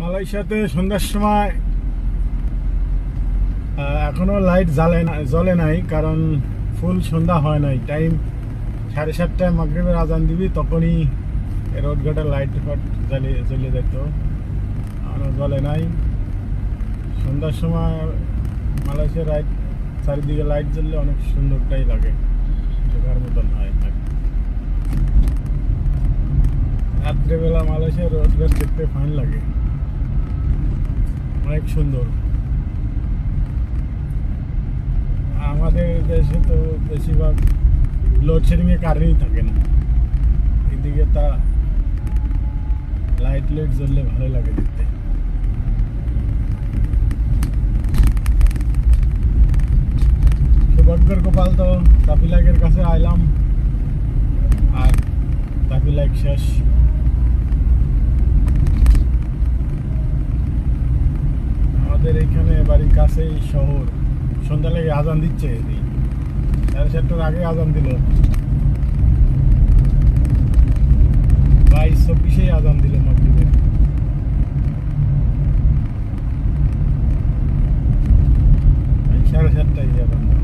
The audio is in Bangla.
মালয়েশিয়াতে সন্ধ্যার সময় আহ, এখনও লাইট জ্বালে না জ্বলে নাই কারণ ফুল সন্ধ্যা হয় নাই। টাইম সাড়ে সাতটায় মাগরিবের আজান দিবি তখনই রোডঘাটের লাইট ফাট জ্বালিয়ে জ্বলে যেত। এখনও জ্বলে নাই। সন্ধ্যার সময় মালয়েশিয়ার লাইট চারিদিকে লাইট জ্বললে অনেক সুন্দরটাই লাগে। দেখার মতন হয় রাত্রেবেলা মালয়েশিয়ার রোডঘাট দেখতে ফাইন লাগে। অনেক সুন্দর। আমাদের দেশে তো বেশিরভাগ লোডশেডিং এর কারেন্টই থাকে না। এদিকে তা লাইট লাইট জ্বললে ভালো লাগে দেখতে। সুভাগ্যর গোপাল তো তাপিলাকের কাছে আইলাম। আর তাপিলাক শেষ। বাড়ির কাছে শহর। সন্ধ্যা লেগে আজান দিচ্ছে সাড়ে চারটার আগে আজান দিল। বাইশ চব্বিশেই আজান দিল মাগরিবের সাড়ে চারটায় আজান দিল